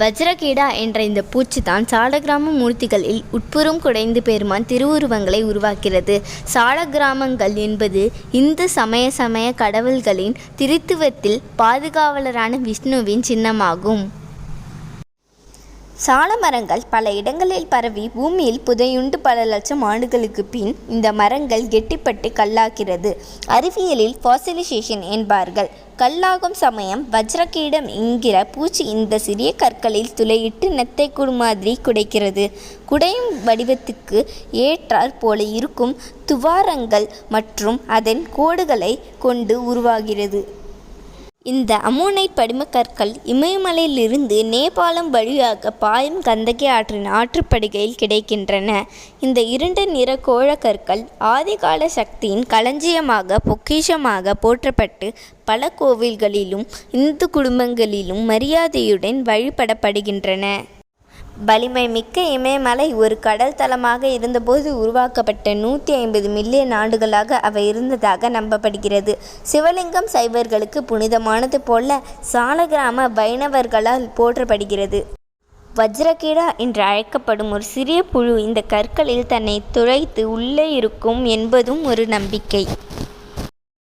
வஜ்ரகீடா என்ற இந்த பூச்சி தான் சாலக்கிராம மூர்த்திகளில் உட்புறம் குடைந்து பெருமான் திருவுருவங்களை உருவாக்கிறது. சாலக்கிராமங்கள் என்பது இந்து சமய சமய கடவுள்களின் திருத்துவத்தில் பாதுகாவலரான விஷ்ணுவின் சின்னமாகும். சாலமரங்கள் பல இடங்களில் பரவி பூமியில் புதையுண்டு பல லட்சம் ஆண்டுகளுக்கு பின் இந்த மரங்கள் கெட்டிப்பட்டு கல்லாகிறது. அறிவியலில் ஃபாசிலைசேஷன் என்பார்கள். கல்லாகும் சமயம் வஜ்ரகீடம் என்கிற பூச்சி இந்த சிறிய கற்களில் துளையிட்டு நெத்தை குடு மாதிரி குடைக்கிறது. குடையும் வடிவத்துக்கு ஏற்றாற் போல இருக்கும் துவாரங்கள் மற்றும் அதன் கோடுகளை கொண்டு உருவாகிறது. இந்த அமோனைட் படிமக்கற்கள் இமயமலையிலிருந்து நேபாளம் வழியாக பாயும் கந்தகி ஆற்றின் ஆற்றுப்படுகையில் கிடைக்கின்றன. இந்த இருண்ட நிற கோழக்கற்கள் ஆதிகால சக்தியின் களஞ்சியமாக பொக்கிஷமாக போற்றப்பட்டு பல கோவில்களிலும் இந்து குடும்பங்களிலும் மரியாதையுடன் வழிபடப்படுகின்றன. வலிமை மிக்க இமயமலை ஒரு கடல் தளமாக இருந்தபோது உருவாக்கப்பட்ட நூற்றி ஐம்பது மில்லியன் ஆண்டுகளாக அவை இருந்ததாக நம்பப்படுகிறது. சிவலிங்கம் சைவர்களுக்கு புனிதமானது போல சாலகிராம வைணவர்களால் போற்றப்படுகிறது. வஜ்ரகீடா என்று அழைக்கப்படும் ஒரு சிறிய புழு இந்த கற்களில் தன்னை துளைத்து உள்ளே இருக்கும் என்பதும் ஒரு நம்பிக்கை.